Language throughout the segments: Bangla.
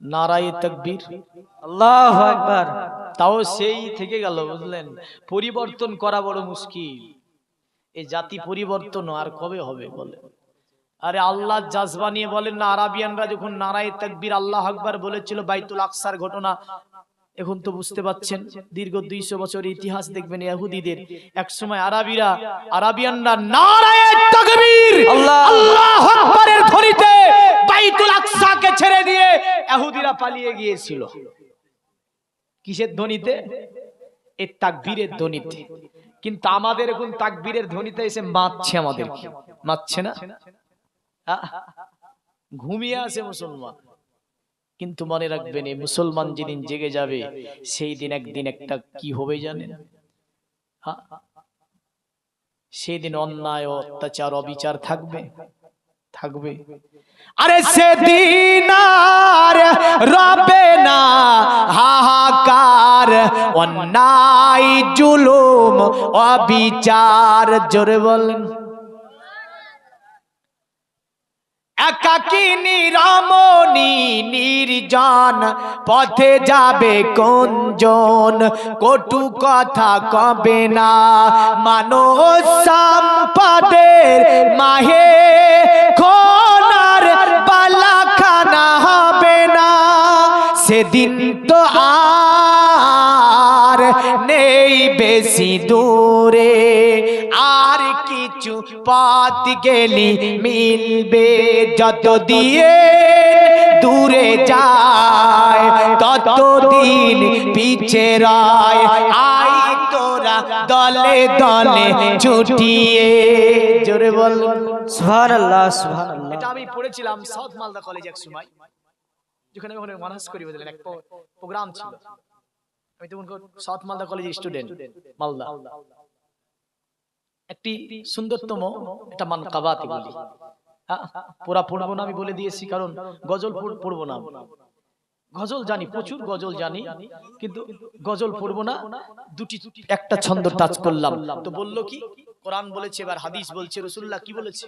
নারায়ে তকবীর। আল্লাহ একবার তাও সেই থেকে গেল বুঝলেন? পরিবর্তন করা বড় মুশকিল। এই জাতি পরিবর্তন আর কবে হবে বলে আরে আল্লাহ জাজবা নিয়ে বলেন না আরাবিয়ানরা যখন নারায় তকবীর আল্লাহ আকবার বলেছিল বাইতুল আকসার ঘটনা এখন তো বুঝতে পাচ্ছেন দীর্ঘ দুইশো বছর ইতিহাস দেখবেন ইহুদিদের এক সময় আরবিরা আরাবিয়ানরা নারায়ে তাকবীর। আল্লাহ। আল্লাহ আকবারের ধ্বনিতে বাইতুল আকসাকে ছেড়ে দিয়ে ইহুদিরা পালিয়ে গিয়েছিল। কিসের ধ্বনিতে? এই তাকবীরের ধ্বনিতে। কিন্তু আমাদের এখন তাকবীরের ধ্বনিতে এসে মারছে আমাদের মারছে না? ঘুমিয়ে আছে মুসলমান। কিন্তু মনে রাখবেন এই মুসলমান যেদিন জেগে যাবে সেই দিন একদিন একটা কি হবে জানেন? সেই দিন অন্যায় অত্যাচার অবিচার থাকবে। থাকবে। আরে সেদিন আর রবে না হাহাকার অন্যায় জুলুম অবিচার জোরে বলেন। একাকিনী রমণী নির্জন, পথে যাবে কোনজন কটু কথা কবে না মানো সম্পদের মাহে খোনার বালাখানা হবে না। সেদিন তো আর নেই বেশি দূরে আর কিছু পথ গেলি মিলবে যত দিয়ে দূরে যায় ততদিন পিছে রয়। আই তোরা দলে দলে ছুটিয়ে। জোরে বল। সুবহানাল্লাহ সুবহানাল্লাহ। এটা আমি পড়েছিলাম সাউথ মালদা কলেজ এক সময় যেখানে ওখানে মানাস করি বুঝলেন এক প্রোগ্রাম ছিল। আমি তখন সাউথ মালদা কলেজের স্টুডেন্ট মালদা। একটি সুন্দরতম এটা মান কাবাতি বলি। হ্যাঁ, পুরা পড়ব না আমি বলে দিয়েছি কারণ গজল পড়- পড়ব না। গজল জানি প্রচুর গজল জানি কিন্তু গজল পড়ব না দুটি একটা ছন্দ টাচ করলাম। তো বলল কি কোরআন বলেছে এবার হাদিস বলছে রসুল্লাহ কি বলেছে?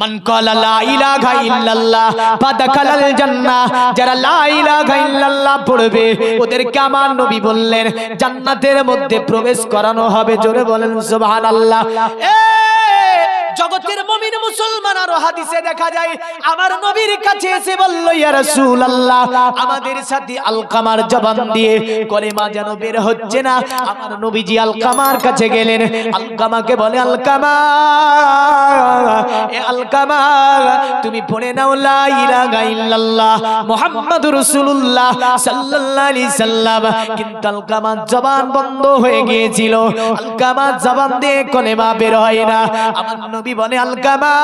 মান ক্বালা লা ইলাহা ইল্লাল্লাহ ফাদাখালাল জান্নাহ। যারা লা ইলাহা ইল্লাল্লাহ পড়বে, ওদেরকে আমার নবী বললেন, জান্নাতের মধ্যে প্রবেশ করানো হবে। জোরে বলেন, সুবহানাল্লাহ। এ জগতের মুমিন মুসলমান আর হাদিসে দেখা যায়, আমার নবীর কাছে এসে বলল, ইয়া রাসূলুল্লাহ, আমাদের সাথে আলকামার জবান দিয়ে কলেমা যেন বের হচ্ছে না। আমার নবীজি আলকামার কাছে গেলেন। আলকামাকে বলে, আলকামা, এ আলকামা, তুমি পড়ে নাও, লা ইলাহা ইল্লাল্লাহ, মুহাম্মাদুর রাসূলুল্লাহ সাল্লাল্লাহু আলাইহি সাল্লাম। কিন্তু আলকামার জবান বন্ধ হয়ে গিয়েছিল। আলকামা জবান দিয়ে কলেমা বের হয় না। আমার নবী বলে আলকামা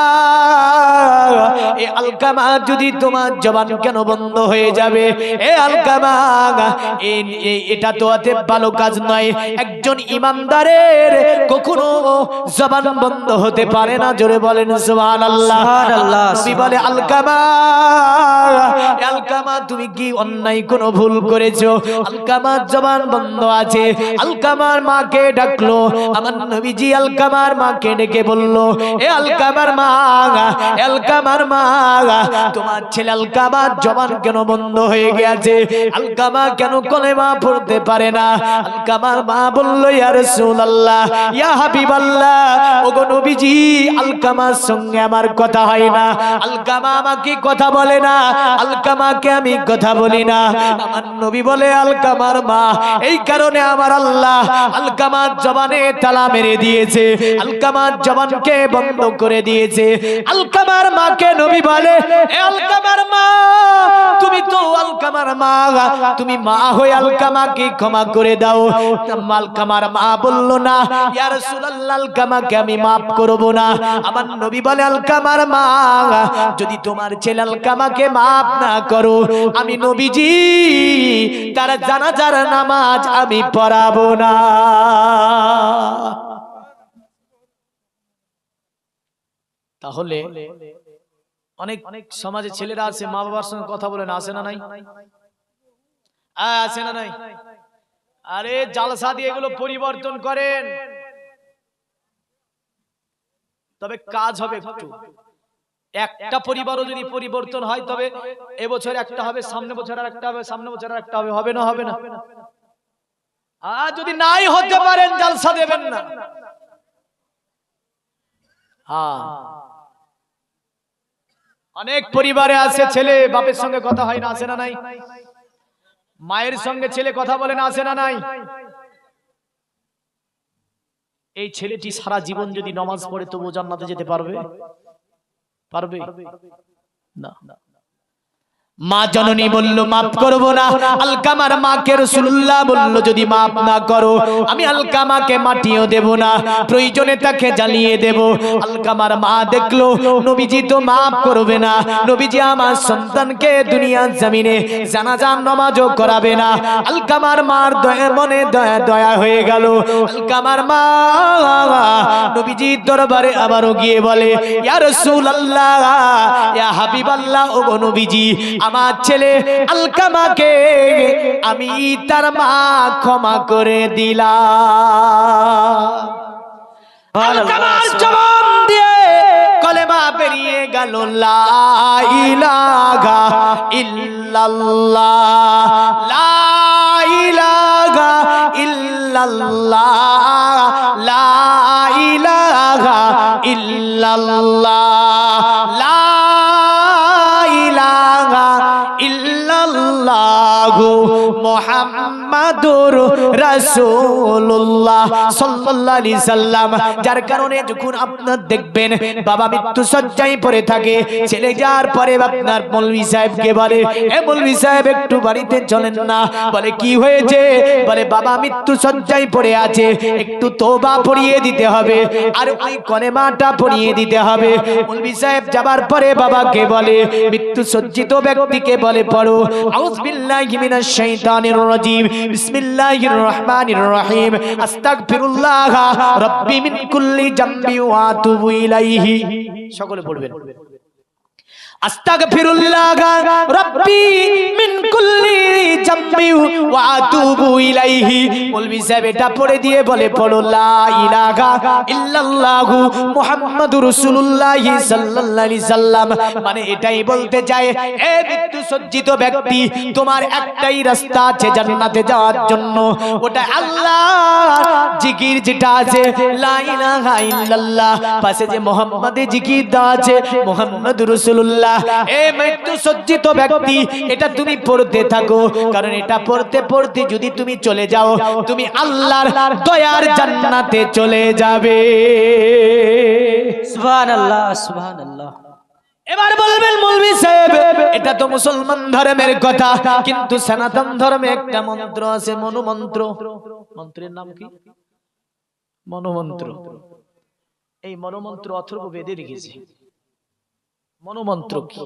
এ আলকামা যদি তোমার জবান কেন বন্ধ হয়ে যাবে? এ আলকামা এটা তো অতএব ভালো কাজ নয়। একজন ইমানদারের কখনো জবান বন্ধ হতে পারে না। জোরে বলেন সুবহানাল্লাহ। নবী বলে আলকামা আলকামা তুমি কি অন্যায় কোনো ভুল করেছ? আলকামার জবান বন্ধ আছে। আলকামার মাকে ডাকলো। আমার নবীজি আলকামার মাকে ডেকে বলল এ মা আলকামার মা, তোমার ছেলে জবান কেন বন্ধ হয়ে গেছে? আলকামা কেন পড়তে পারে না? আলকামার মা ইয়া আলকামার সঙ্গে আমার কথা হয় না। আলকামা আমাকে কথা বলে না, আলকামাকে আমি কথা বলি না। আমার নবী বলে, আলকামার মা, এই কারণে আমার আল্লাহ আলকামার জবানে তালা মেরে দিয়েছে। আলকামার জবানকে বন্ধ করে দিয়েছে। আলকামার মাকে নবী বলে আলকামার মা, তুমি তো আলকামার মা, তুমি মা হয়ে আলকামাকে ক্ষমা করে দাও। আলকামার মা বলল, না, ইয়া রাসূলুল্লাহ, আলকামাকে আমি maaf করব না। আমার নবী বলে, আলকামার মা, যদি তোমার ছেলে আলকামাকে maaf না করো, আমি নবীজি, তার জানাজার নামাজ আমি পড়াবো না। তাহলে অনেক অনেক সমাজে ছেলেরা আছে মা বাবার সঙ্গে কথা বলে না আসে না নাই? আছে না নাই? আরে জালসা দিয়ে এগুলো পরিবর্তন করেন। তবে কাজ হবে একটু। একটা পরিবারও যদি পরিবর্তন হয়, তবে এবছর একটা হবে, সামনে বছর আর একটা হবে, সামনে বছর আর একটা হবে হবে না হবে না? আর যদি নাই হতে পারেন, জালসা দেবেন না। হ্যাঁ। অনেক পরিবারে আছে ছেলে, বাপের সঙ্গে কথা হয় না আসে না নাই? মায়ের সঙ্গে ছেলে কথা বলে না আসে না নাই? এই ছেলেটি সারা জীবন যদি নমাজ পড়ে তবু জান্নাতে যেতে পারবে? পারবে? না। মা জননী বলল, মাফ করব না। আলকামার মাকে রসুল্লাহ বলল, যদি মাফ না করো, আমি আলকামাকে মাটিও দেব না, প্রয়োজনে তাকে জ্বালিয়ে দেব। আলকামার মা দেখল, নবীজি তো মাফ করবে না। নবীজি আমার সন্তানকে দুনিয়ার জমিনে জানাজান নামাজও করাবে না। আলকামার মার দয়া, মনে দয়া দয়া হয়ে গেল। আলকামার মা নবীজি দরবারে আবারও গিয়ে বলে, ইয়া রাসূলুল্লাহ, ইয়া হাবিবাল্লাহ, ও গো নবীজি আমার ছেলে আলকামাকে আমি তার মা ক্ষমা করে দিলাম। আলকামার জবান দিয়ে কলেমা বেরিয়ে গেল লা ইলাহা ইল্লাল্লাহ। লা ইলাহা ইল্লাল্লাহ। লা ইল্লাল্লাহ। ইল্লাল্লাহ মুহাম্মাদুর রাসূলুল্লাহ সাল্লাল্লাহু আলাইহি সাল্লাম। যার কারণে যখন আপনার দেখবেন বাবা মৃত্যু সজ্জায় পড়ে থাকে ছেলে যাওয়ার পরে আপনার মৌলভী সাহেবকে বলে, এ মৌলভী সাহেব, একটু বাড়িতে চলেন না। বলে, কি হয়েছে? বলে, বাবা মৃত্যু সজ্জায় পড়ে আছে, একটু তোবা পড়িয়ে দিতে হবে, আর ওই কলেমাটা পড়িয়ে দিতে হবে। মৌলভী সাহেব যাবার পরে বাবাকে বলে মৃত্যু সজ্জিত ব্যক্তিকে বলে, পড়ো। আউযু বিল্লাহি মিনাশ শাইতানির রাজিম। বিসমিল্লাহির রহমানির রহিম আস্তাগফিরুল্লাহ রাব্বি মিন কুল্লি জামবি ওয়া আতুবু ইলাইহি সকলে পড়বেন। মিন এটাই বলতে চায়, এ মৃত্যু সজ্জিত ব্যক্তি, তোমার একটাই রাস্তা আছে জান্নাতে যাওয়ার জন্য। ওটা আল্লাহ জিকির যেটা আছে, লা ইলাহা পাশে যে মুহাম্মাদে জিকির দেওয়া আছে, মুহাম্মাদুর রাসূলুল্লাহ। এ মৃত্যু সজ্জিত ব্যক্তি এটা তুমি পড়তে থাকো। কারণ এটা পড়তে পড়তে যদি তুমি চলে যাও তুমি আল্লাহর দয়ার জান্নাতে চলে যাবে। সুবহানাল্লাহ সুবহানাল্লাহ। এবার বলবেন মৌলভী সাহেব এটা তো মুসলমান ধর্মের কথা কিন্তু সনাতন ধর্মে একটা মন্ত্র আছে মনোমন্ত্র। মন্ত্রের নাম কি? মনোমন্ত্র। এই মনোমন্ত্র অথর্ব বেদে লিখেছে। মনোমন্ত্র কি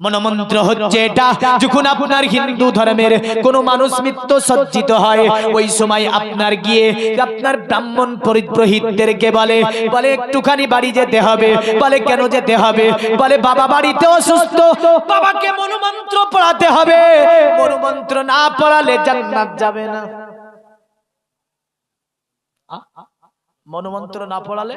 মনোমন্ত্র হচ্ছে এটা, যখন আপনার হিন্দু ধর্মের কোন মানুষ মৃত্যু সজ্জিত হয়, ওই সময় আপনার গিয়ে আপনার ব্রাহ্মণ পরিপ্রহিতদেরকে বলে বলে একটুখানি বাড়ি যেতে হবে, বলে কেন যেতে হবে, বলে বাবা বাড়িতে অসুস্থ, বাবাকে মনোমন্ত্র পড়াতে হবে, মনোমন্ত্র না পড়ালে জান্নাত যাবে না? মনোমন্ত্র না পড়ালে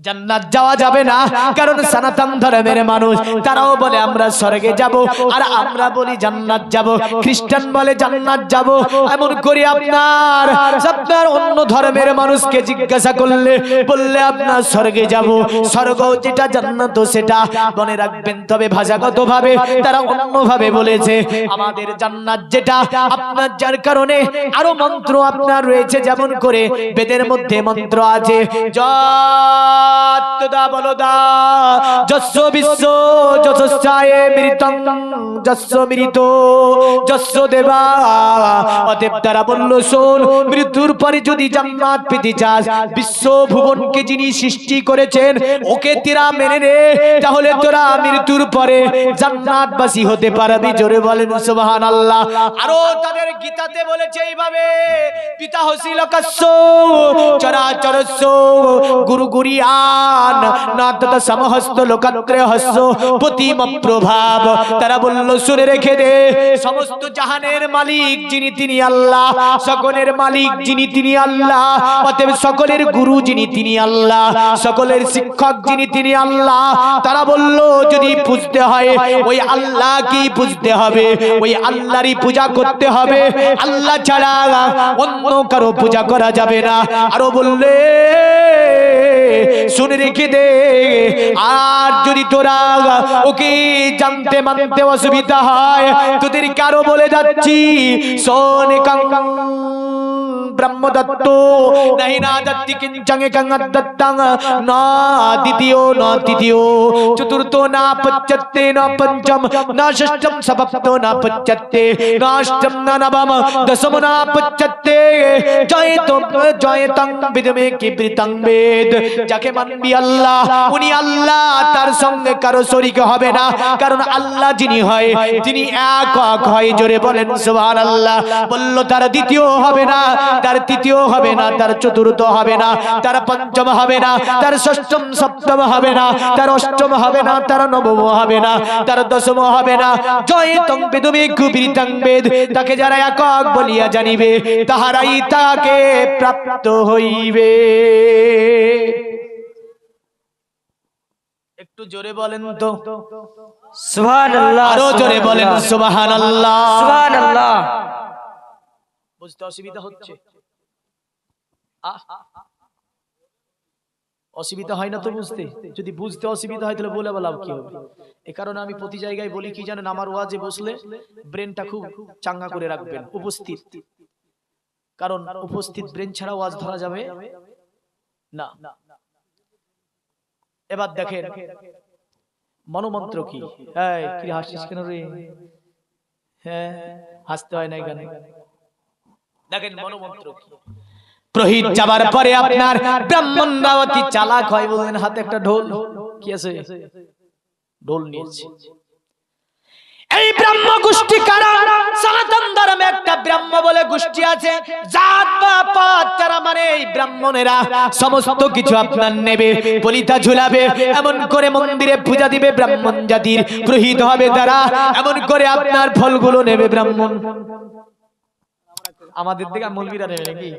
জান্নাত যাওয়া যাবে না। কারণ সনাতন ধর্মের মানুষ তারাও বলে আমরা স্বর্গে যাব আর আমরা বলি জান্নাত যাব। খ্রিস্টান বলে জান্নাত যাব। এমন করে আপনার। আপনার। অন্য ধর্মের মানুষকে জিজ্ঞাসা করলে বললে আপনার স্বর্গে যাব। স্বর্গ যেটা জান্নাত সেটা। মনে রাখবেন তবে ভাষাগত ভাবে তারা অন্য ভাবে বলেছে আমাদের জান্নাত যেটা আপনার যার কারণে আরও মন্ত্র আপনার রয়েছে। যেমন করে বেদের মধ্যে মন্ত্র আছে যতদা বলদা যস্য বিশ্ব যশস্যায় মৃতং যস্য মৃত যস্য দেবা। তারা বলল, শোন, মৃত্যুর পরে যদি জান্নাত পেতে চাস বিশ্ব ভুবনকে যিনি সৃষ্টি করেছেন, ওকে তেরা মেনে নে। তাহলে তোরা মৃত্যুর পরে জান্নাতবাসী হতে পারবি। জোরে বলেন, সুবহানাল্লাহ। আরও তাদের গীতাতে বলেছে এইভাবে, পিতা হসিল কাস্য চরাচরস্য গুরু গুরিয়া কান না তত সমহস্ত লোকাত্রে হস্য প্রতিম প্রভাব। তারা বলল, শুনে রেখে দে। সমস্ত জাহানের মালিক যিনি তিনি আল্লাহ, সকলের মালিক যিনি তিনি আল্লাহ, অতএব সকলের গুরু যিনি তিনি আল্লাহ, সকলের শিক্ষক যিনি তিনি আল্লাহ। তারা বলল, যদি বুঝতে হয়, ওই আল্লাহ কি বুঝতে হবে? ওই আল্লাহরই পূজা করতে হবে। আল্লাহ ছাড়া অন্য কারও পূজা করা যাবে না। আরও বললে শুনে রেখে দে। আর যদি তোরা ওকে জানতে মানতে অসুবিধা হয় তোদের কারও বলে যাচ্ছি, শোন কাং। ব্রহ্মদত্ত নাহি না দত্তি কিঞ্চঙ্গে কঙ্গদত্তং না দ্বিতীয় না তৃতীয় চতুর্থ না পঞ্চত্তে না পঞ্চম না ষষ্ঠম সপ্তম না পঞ্চত্তে না অষ্টম না নবম দশম না পঞ্চত্তে জয় তো জয় তং বিদমে কি প্রীতং বেদ যাকে মানবি আল্লাহ উনি আল্লাহ তার সঙ্গে কারও শরীক হবে না কারণ আল্লাহ যিনি হয় তিনি এক এক হয় জোরে বলেন সুবহানাল্লাহ বলল তার দ্বিতীয় হবে না তার তৃতীয় হবে না তার চতুর্থ হবে না তার পঞ্চম হবে না তার ষষ্ঠম সপ্তম হবে না তার অষ্টম হবে না তার নবম হবে না তার দশম হবে না। জয় তং বেদমে কুবৃতং বেদ তাকে যারা একক বলিয়া জানিবে তাহারাই তাকে প্রাপ্ত হইবে। একটু জোরে বলেন তো। আরও জোরে বলেন আল্লাহ বুঝতে অসুবিধা হচ্ছে। অসুবিধা হয় না তো বুঝতে? যদি বুঝতে অসুবিধা হয় তাহলে বলে কি হবে? এ কারণে আমি প্রতি জায়গায় বলি কি জানেন, আমার ওয়াজে বসলে ব্রেনটা খুব চাঙ্গা করে রাখবেন, উপস্থিত। কারণ উপস্থিত ব্রেন ছাড়া ওয়াজ ধরা যাবে না। এবার দেখেন, মনোমন্ত্র কি? এই, কি হাসিস কেন রে? হ্যাঁ হাসতে হয় না এখানে দেখেন মনোমন্ত্র কি? প্রহিত যাবার পরে আপনার ব্রাহ্মণরা অতি চালাক হয় বললেন হাতে একটা ঢোল। কি আছে? ঢোল নিয়েছে। এই ব্রাহ্ম গোষ্ঠী কারা সনাতন ধর্মে একটা ব্রাহ্ম বলে গোষ্ঠী আছে। জাত বা পাত তারা মানে এই ব্রাহ্মণেরা সমস্ত কিছু আপনার নেবে বলিতা ঝুলাবে এমন করে মন্দিরে পূজা দিবে ব্রাহ্মণ জাতির। প্রহিত হবে তারা এমন করে আপনার ফলগুলো নেবে ব্রাহ্মণ। আমাদের দিকে মৌলবীরা নেবে নাকি?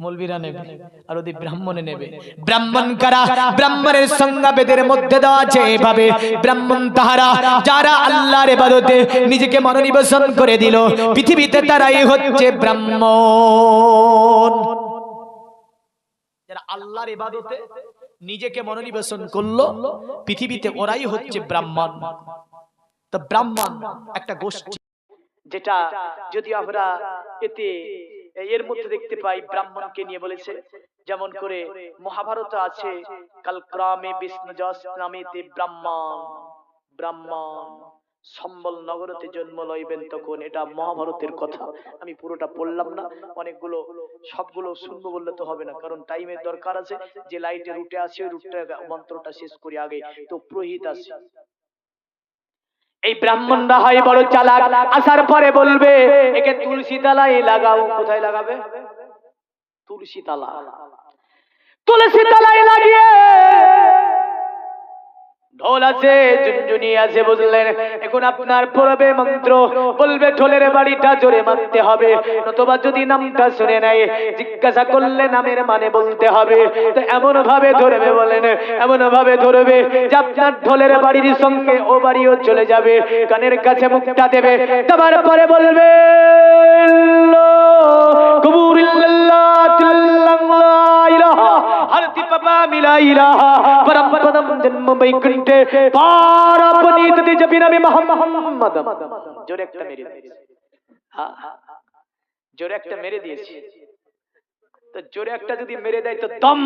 মৌলবীরা নেবে আর ওদের ব্রাহ্মণে নেবে। ব্রাহ্মণ কারা? ব্রাহ্মণের সংজ্ঞা বেদের মধ্যে দেওয়া আছে এভাবে। ব্রাহ্মণ তাহারা যারা আল্লাহর ইবাদতে নিজেকে মনোনিবেশন করে দিল পৃথিবীতে তারাই হচ্ছে ব্রাহ্মণ। যারা আল্লাহর ইবাদতে নিজেকে মনোনিবেশন করল পৃথিবীতে ওরাই হচ্ছে ব্রাহ্মণ। তো ব্রাহ্মণ একটা গোষ্ঠী। যেটা যদি আমরা এতে এর মধ্যে দেখতে পাই ব্রাহ্মণকে নিয়ে বলেছে, যেমন করে মহাভারত আছে, কাল ক্রমে বিষ্ণু যশ নামেতে ব্রাহ্মণ ব্রাহ্মণ। সম্বল নগরতে জন্ম লইবেন তখন, এটা মহাভারতের কথা। আমি পুরোটা পড়লাম না, অনেকগুলো, সবগুলো শুনব বললে তো হবে না, কারণ টাইমের দরকার আছে, যে লাইটে রুটে আছে রুটটা মন্ত্রটা শেষ করি আগে। তো প্রহিত আছে। এই ব্রাহ্মণরা হয় বড় চালাক। আসার পরে বলবে, একে তুলসী তালায় লাগাও। কোথায় লাগাবে? তুলসী তালা। তুলসী তালায় লাগিয়ে ঢোল আছে, ঝুনঝুনি আছে বুঝলেন এখন আপনার পড়বে মন্ত্র, বলবে ঢোলের বাড়িটা জোরে মারতে হবে, নতুবা যদি নামটা শুনে নেয়, জিজ্ঞাসা করলে নামের মানে বলতে হবে। তো এমন ভাবে ধরবে বলেন এমন ভাবে ধরবে যে আপনার ঢোলের বাড়ির সঙ্গে ও বাড়িও চলে যাবে, কানের কাছে মুখটা দেবে দেওয়ার পরে বলবে কবুরিল্লাহ পাপা মিলা ইলাহা পরম পদম জন্ম বৈকুণ্ঠে পারাপনিত জপি নবী মোহাম্মদ জোরে একটা মেরে দিয়েছি জোরে একটা মেরে দিয়েছি তো জোরে একটা যদি মেরে দেয় তো দম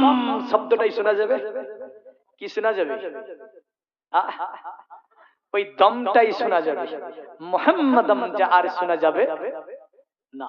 শব্দটাই শোনা যাবে কি শোনা যাবে ওই দমটাই শোনা যাবে মোহাম্মদম যা আর শোনা যাবে না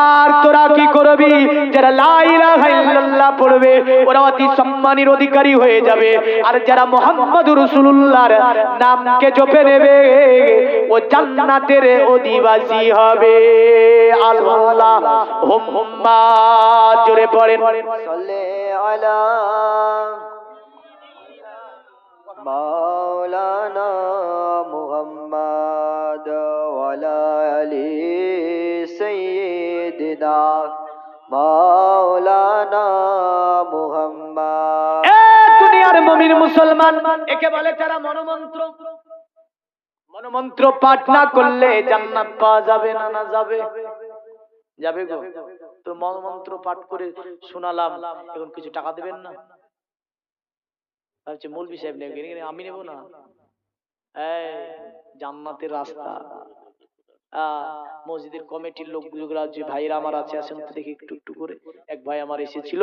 আর তোরা কি করবি? যারা লাইলা পড়বে ওরা অতি সম্মানের অধিকারী হয়ে যাবে। আর যারা মোহাম্মদ রসুল্লাহর নামকে জপে নেবে, ও জান্নাতের অধিবাসী হবে। আল্লাহ হোম হোম্মা জোরে পড়েন মাওলানা মুহাম্মদ ওয়ালা আলী দিদার মাওলানা মুহাম্মদ। দুনিয়ার মুসলমান, একে বলে তারা পাঠ না করলে জান্নাত পাওয়া যাবে না না যাবে? যাবে গো। তো পাঠ করে শোনালাম, এখন কিছু টাকা দেবেন না? ভাবছি মৌলভী সাহেব নেবেন আমি নেব না? জান্নাতের রাস্তা। মসজিদের কমিটির লোকগুলো যে ভাইরা আমার আছে আসেন দেখি একটু একটু করে এক ভাই আমার এসেছিল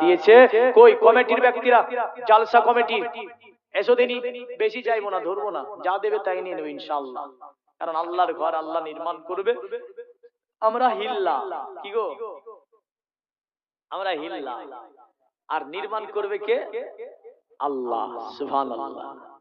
দিয়েছে কই কমিটির ব্যক্তিরা জালসা কমিটি এসো দিনই বেশি চাইব না ধরবো না যা দেবে তাই নিয়ে নেবে ইনশাআল্লাহ কারণ আল্লাহর ঘর আল্লাহ নির্মাণ করবে। আমরা হিল্লা। কি গো? আমরা হিল্লা। আর নির্মাণ করবে কে? আল্লাহ। সুবহানাল্লাহ।